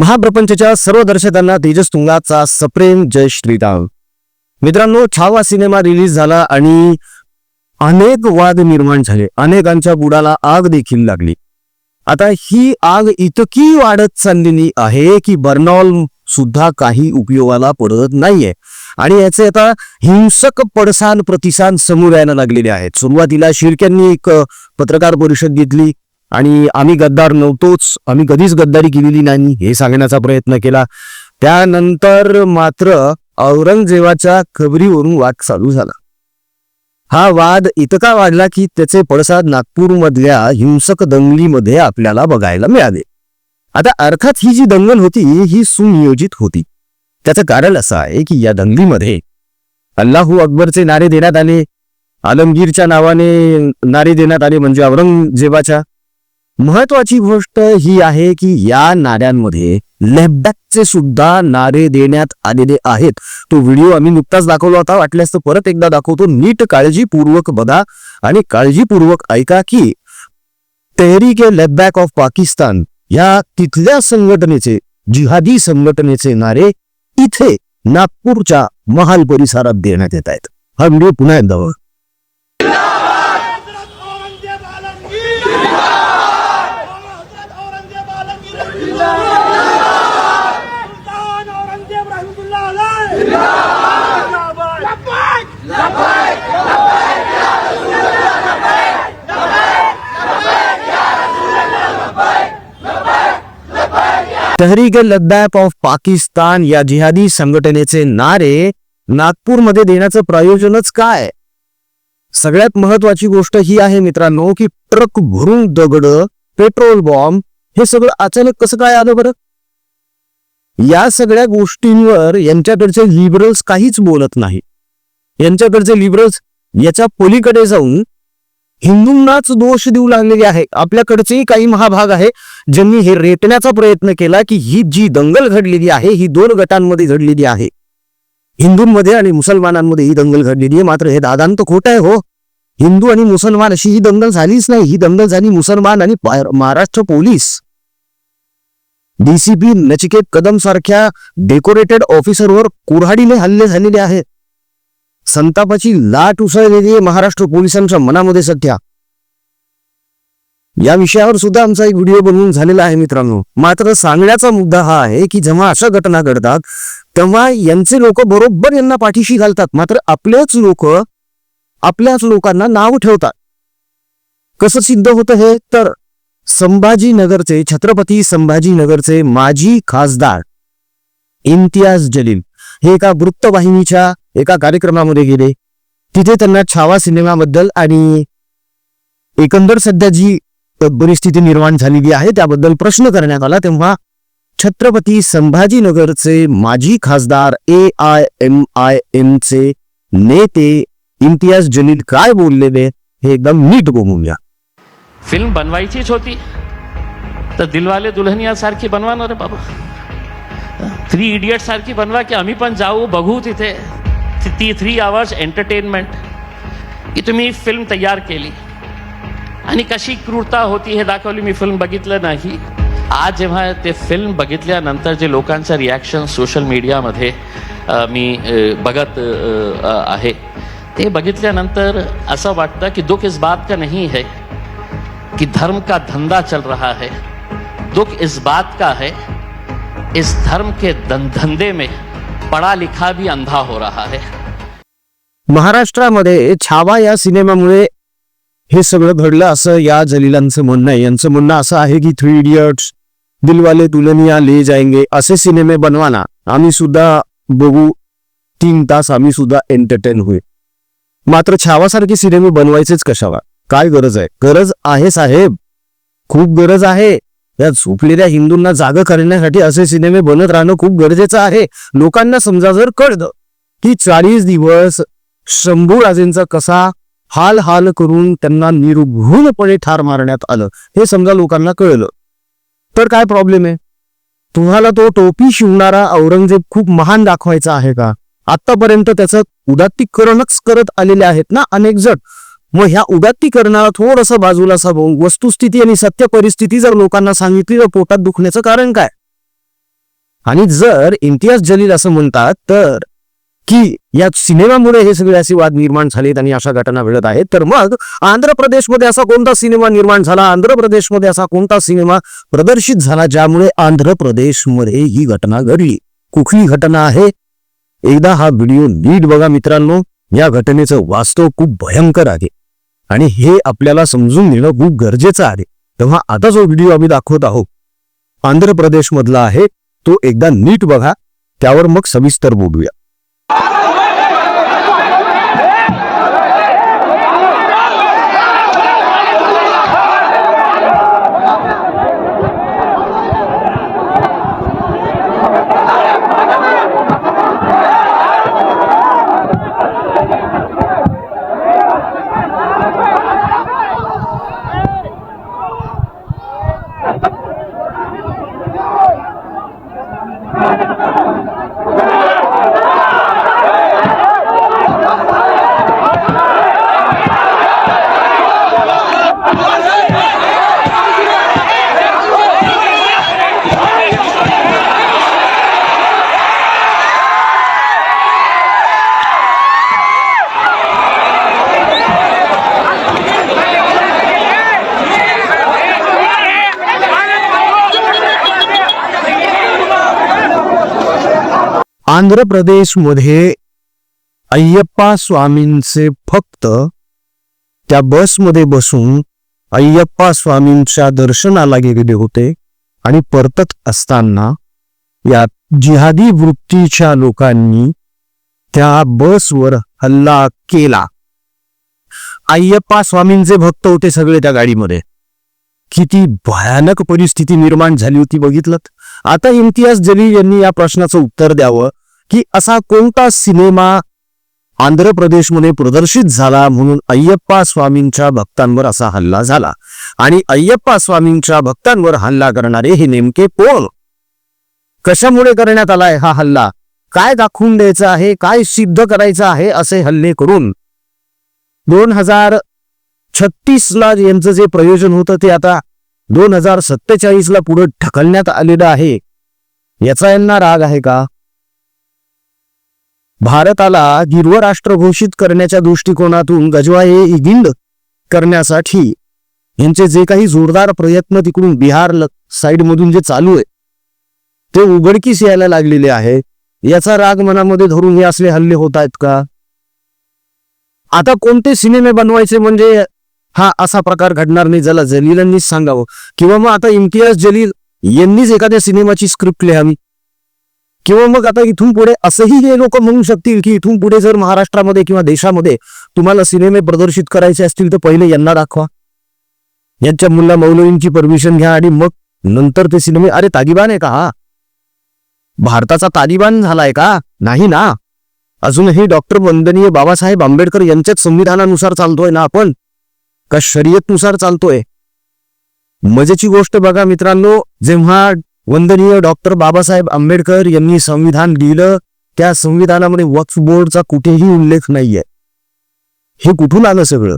महाप्रपंचच्या सर्व दर्शकांना तेजस तुंगाचा सप्रेम जय श्रीराम. मित्रांनो छावा सिनेमा रिलीज झाला आणि अनेक वाद निर्माण झाले. अनेकांच्या बुडाला आग देखील लागली. आता ही आग इतकी वाढत चाललेली आहे की बर्नॉल सुद्धा काही उपयोगाला पडत नाहीये. आणि याचे आता हिंसक पडसान प्रतिसाद समोर यायला लागलेले आहेत. सुरुवातीला शिर्क्यांनी एक पत्रकार परिषद घेतली. आणि आम्ही गद्दार नव्हतोच. आम्ही कधीच गद्दारी केलेली नाही. हे सांगण्याचा प्रयत्न केला. त्यानंतर मात्र औरंगजेबाच्या खबरीवरून वाद चालू झाला. हा वाद इतका वाढला की त्याचे पडसाद नागपूरमधल्या हिंसक दंगलीमध्ये आपल्याला बघायला मिळाले. आता अर्थात ही जी दंगल होती ही सुनियोजित होती. त्याचं कारण असं आहे की या दंगलीमध्ये अल्लाहू अकबरचे नारे देण्यात आले. आलमगीरच्या नावाने नारे देण्यात आले म्हणजे औरंगजेबाच्या. महत्वाची गोष्ट ही आहे की या नाऱ्यांमध्ये लेबॅकचे सुद्धा नारे देण्यात आलेले आहेत. तो व्हिडिओ आम्ही नुकताच दाखवला होता. वाटल्यास तर परत एकदा दाखवतो. नीट काळजीपूर्वक बघा आणि काळजीपूर्वक ऐका की तेहरीके ए लेबॅक ऑफ पाकिस्तान या तिथल्या संघटनेचे जिहादी संघटनेचे नारे इथे नागपूरच्या महाल परिसरात देण्यात येत आहेत. हा व्हिडिओ पुन्हा एकदा बघा. तहरीक लद्दाख ऑफ पाकिस्तान या जिहादी संघटनेचे नारे नागपूरमध्ये देण्याचं प्रयोजनच काय? सगळ्यात महत्वाची गोष्ट ही आहे मित्रांनो की ट्रक भरून दगड पेट्रोल बॉम्ब हे सगळं अचानक कसं काय आलं बरं? या सगळ्या गोष्टींवर यांच्याकडचे लिबरल्स काहीच बोलत नाही. यांच्याकडचे लिबरल्स याच्या पलीकडे जाऊन हिंदूंनाच दोष देऊ लागलेले आहे. आपल्याकडचेही काही महाभाग आहे ज्यांनी हे रेटण्याचा प्रयत्न केला की ही जी दंगल घडलेली आहे ही दोन गटांमध्ये घडलेली आहे. हिंदूंमध्ये आणि मुसलमानांमध्ये ही दंगल घडलेली आहे. मात्र हे दादांत खोटं आहे हो. हिंदू आणि मुसलमान अशी ही दंगल झालीच नाही. ही दंगल झाली मुसलमान आणि महाराष्ट्र पोलीस. डीसीपी नचिकेत कदम सारख्या डेकोरेटेड ऑफिसरवर कुऱ्हाडीने हल्ले झालेले आहेत. संतापाची लाट उसळलेली आहे महाराष्ट्र पोलिसांच्या मनामध्ये सध्या. या विषयावर सुद्धा आमचा एक व्हिडिओ बनवून झालेला आहे मित्रांनो. मात्र सांगण्याचा मुद्दा हा आहे की जेव्हा अशा घटना घडतात तेव्हा यांचे लोक बरोबर यांना पाठीशी घालतात. मात्र आपलेच लोक आपल्याच लोकांना नाव ठेवतात. कसं सिद्ध होतं हे? तर संभाजीनगरचे छत्रपती संभाजीनगरचे माजी खासदार इम्तियाज जलील हे एका वृत्तवाहिनीच्या एका कार्यक्रमामध्ये गेले. तिथे त्यांना छावा सिनेमाबद्दल आणि एकंदर सध्या जी परिस्थिती निर्माण झालेली आहे त्याबद्दल प्रश्न करण्यात आला तेव्हा छत्रपती संभाजीनगरचे माजी खासदार A I M I M चे नेते इम्तियाज जलील काय बोललेले हे एकदम नीट गोमूया फिल्म बनवायचीच होती. तर दिलवाले दुल्हनिया सारखी बनवा ना रे बाबा. थ्री इडियट सारखी बनवा की आम्ही पण जाऊ बघू तिथे. ती- थ्री आवर्स एंटरटेनमेंट की तुम्ही फिल्म तयार केली. आणि कशी क्रूरता होती हे दाखवली मी फिल्म बघितलं नाही. आज जेव्हा ते फिल्म बघितल्यानंतर जे लोकांचं रिॲक्शन सोशल मीडियामध्ये मी बघत आहे ते बघितल्यानंतर असं वाटतं की दुःख इस बात का नहीं है? कि धर्म का धंधा चल रहा है। दुख इस बात का है इस धर्म के धन- धंधे में पढ़ा लिखा भी अंधा हो रहा है। महाराष्ट्रामध्ये छावा या सिनेमामुळे हे सगळं घडलं असं या जलीलांचं म्हणणं आहे. यांचं म्हणणं असं आहे की थ्री इडियट्स दिलवाले दुल्हनिया ले जाएंगे असे सिनेमे बनवाना आम्ही सुद्धा बघू. तीन तास आम्ही सुद्धा एंटरटेन होईल मात्र छावासारखे सिनेमे बनवायचेच कशावा काय गरज आहे? गरज आहे साहेब. खूप गरज आहे. या झोपलेल्या हिंदूंना जाग करण्यासाठी असे सिनेमे बनत राहणं खूप गरजेचं आहे. लोकांना समजा जर कळलं की चाळीस दिवस शंभूराजेंचा कसा हाल हाल करून त्यांना निर्घुणपणे ठार मारण्यात आलं हे समजा लोकांना कळलं. तर काय प्रॉब्लेम आहे? तुम्हाला तो टोपी शिवणारा औरंगजेब खूप महान दाखवायचा आहे का? आतापर्यंत त्याचं उदात्तीकरणच करत आलेले आहेत ना अनेक जण. मग ह्या उदात्तीकरणाला थोडस बाजूला सावून वस्तुस्थिती आणि सत्य परिस्थिती जर लोकांना सांगितली तर पोटात दुखण्याचं कारण काय? आणि जर इम्तियाज जलील असं म्हणतात तर की या सिनेमामुळे हे सगळे असे वाद निर्माण झालेत आणि अशा घटना घडत आहेत तर मग आंध्र प्रदेशमध्ये असा कोणता सिनेमा निर्माण झाला? आंध्र प्रदेशमध्ये असा कोणता सिनेमा प्रदर्शित झाला ज्यामुळे आंध्र प्रदेशमध्ये ही घटना घडली? कुठली घटना आहे? एकदा हा व्हिडिओ नीट बघा मित्रांनो. या घटनेचं वास्तव खूप भयंकर आहे. आणि हे आपल्याला समजून घेणं खूप गरजेचं आहे. तेव्हा आता जो व्हिडिओ आम्ही दाखवत आहोत आंध्र प्रदेशमधला आहे तो एकदा नीट बघा त्यावर मग सविस्तर बोलूया. आंध्र प्रदेशमध्ये अय्यप्पा स्वामींचे फक्त त्या बसमध्ये बसून अय्यप्पा स्वामींच्या दर्शनाला गेलेले होते आणि परतत असताना या जिहादी वृत्तीच्या लोकांनी त्या बसवर हल्ला केला. अय्यप्पा स्वामींचे भक्त होते सगळे त्या गाडीमध्ये. किती भयानक परिस्थिती निर्माण झाली होती बघितलं आता इम्तियाज जलील यांनी या प्रश्नाचं उत्तर द्यावं. की असा कोणता सिनेमा आंध्र प्रदेशमध्ये प्रदर्शित झाला म्हणून अय्यप्पा स्वामींच्या भक्तांवर असा हल्ला झाला? आणि अय्यप्पा स्वामींच्या भक्तांवर हल्ला करणारे हे नेमके कोण? कशामुळे करण्यात आलाय हा हल्ला? काय दाखवून द्यायचं आहे? काय सिद्ध करायचं आहे असे हल्ले करून? दोन हजार छत्तीसला यांचं जे प्रयोजन होतं ते आता दोन हजार सत्तेचाळीसला पुढं पुढे ढकलण्यात आलेलं आहे. याचा यांना राग आहे का? भारताला गिरव राष्ट्र घोषित करण्याच्या दृष्टिकोनातून गजवा हे इगिंड करण्यासाठी यांचे जे काही जोरदार प्रयत्न तिकडून बिहार साईडमधून जे चालू आहे ते उघडकीस यायला लागलेले आहे. याचा राग मनामध्ये धरून हे असले हल्ले होत आहेत का? आता कोणते सिनेमे बनवायचे म्हणजे हा असा प्रकार घडणार नाही ज्याला जलीलांनीच सांगावं. किंवा मग आता इम्तियाज जलील यांनीच एखाद्या सिनेमाची स्क्रिप्ट लिहावी. किंवा मग आता इथून पुढे असंही हे लोक म्हणू शकतील की इथून पुढे जर महाराष्ट्रामध्ये किंवा देशामध्ये तुम्हाला सिनेमे प्रदर्शित करायचे असतील तर पहिले यांना दाखवा. यांच्या मुला मौलवींची परमिशन घ्या आणि मग नंतर ते सिनेमे अरे तालिबान आहे का? हा. भारताचा तालिबान झालाय का? नाही ना. अजूनही डॉक्टर वंदनीय बाबासाहेब आंबेडकर यांच्याच संविधानानुसार चालतोय ना आपण? का शर्यतनुसार चालतोय? मजेची गोष्ट बघा मित्रांनो जेव्हा वंदनीय डॉक्टर बाबासाहेब आंबेडकर यांनी संविधान लिहिलं. त्या संविधानामध्ये वक्फ बोर्डचा कुठेही उल्लेख नाहीये. हे कुठून आलं सगळं?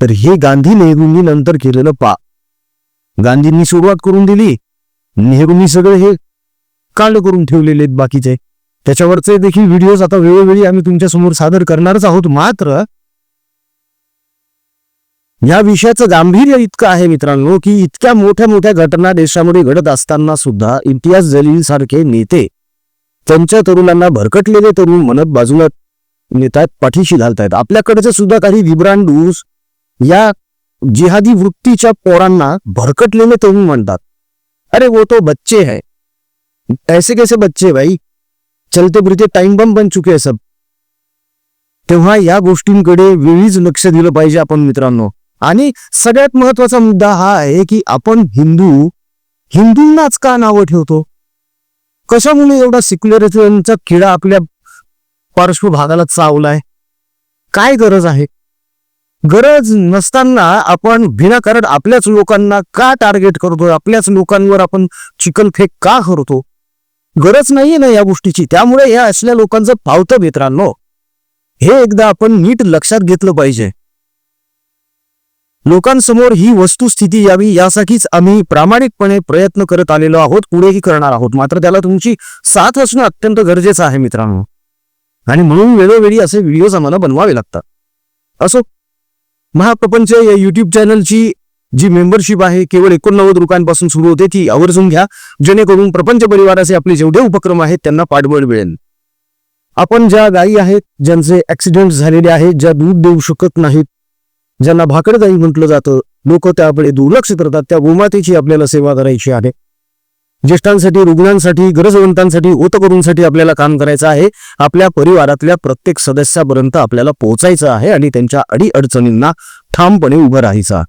तर हे गांधी नेहरूंनी नंतर केलेलं पा. गांधींनी सुरुवात करून दिली. नेहरूंनी सगळे हे कांड करून ठेवलेले आहेत बाकीचे. त्याच्यावरचे देखील व्हिडिओज आता वेळोवेळी आम्ही तुमच्यासमोर सादर करणारच आहोत. मात्र या विषयाचं गांभीर्य इतकं आहे मित्रांनो की इतक्या मोठ्या मोठ्या घटना देशामध्ये घडत असताना सुद्धा इम्तियाज जलील सारखे नेते त्यांच्या तरुणांना भरकटलेले तरुण म्हणत बाजूला नेतात पाठीशी घालतायत. आपल्याकडचे सुद्धा काही विब्रांडूस या जिहादी वृत्तीच्या पोरांना भरकटलेले तरुण म्हणतात. अरे वो तो बच्चे है. ऐसे कैसे बच्चे भाई? चलते फिरते टाइम बम बन चुके सब. तेव्हा या गोष्टींकडे वेळीच लक्ष दिलं पाहिजे आपण मित्रांनो. आणि सगळ्यात महत्त्वाचा मुद्दा हा आहे की आपण हिंदू हिंदूंनाच का नावं ठेवतो? कशामुळे एवढा सिक्युलरिझमचा किडा आपल्या पार्श्वभागाला चावलाय? काय गरज आहे? गरज नसताना आपण विनाकारण आपल्याच लोकांना का टार्गेट करतो आपल्याच लोकांवर आपण चिकलफेक का करतो गरज नाहीये ना या गोष्टीची. त्यामुळे या असल्या लोकांचं पावतं मित्रांनो हे एकदा आपण नीट लक्षात घेतलं पाहिजे. लोकांसमोर ही वस्तुस्थिती यावी यासाठीच आम्ही प्रामाणिकपणे प्रयत्न करत आलेलो आहोत पुढेही करणार आहोत. मात्र त्याला तुमची साथ असणं अत्यंत गरजेचं आहे मित्रांनो. आणि म्हणून वेळोवेळी असे व्हिडिओज आम्हाला बनवावे लागतात. असो महाप्रपंच या युट्यूब चॅनलची जी मेंबरशिप आहे केवळ एकोणनव्वद रुपयांपासून सुरू होते ती आवर्जून घ्या. जेणेकरून प्रपंच परिवाराचे आपले जेवढे उपक्रम आहेत त्यांना पाठबळ मिळेल. आपण ज्या गायी आहेत ज्यांचे ऍक्सिडेंट झालेले आहेत ज्या दूध देऊ शकत नाहीत ज्यांना भाकडदाई म्हटलं जातं लोक त्याकडे दुर्लक्ष करतात. त्या गोमातेची आपल्याला सेवा करायची आहे. ज्येष्ठांसाठी रुग्णांसाठी गरजवंतांसाठी ओतकरूंसाठी आपल्याला काम करायचं आहे. आपल्या परिवारातल्या प्रत्येक सदस्यापर्यंत आपल्याला पोहोचायचं आहे आणि त्यांच्या अडीअडचणींना ठामपणे उभं राहायचं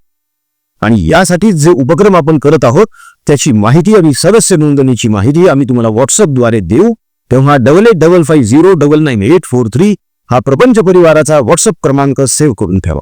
आणि यासाठी जे उपक्रम आपण करत आहोत त्याची माहिती आणि सदस्य नोंदणीची माहिती आम्ही तुम्हाला व्हॉट्सअपद्वारे देऊ. तेव्हा double eight double five zero double nine eight four three हा प्रपंच परिवाराचा व्हॉट्सअप क्रमांक सेव्ह करून ठेवा.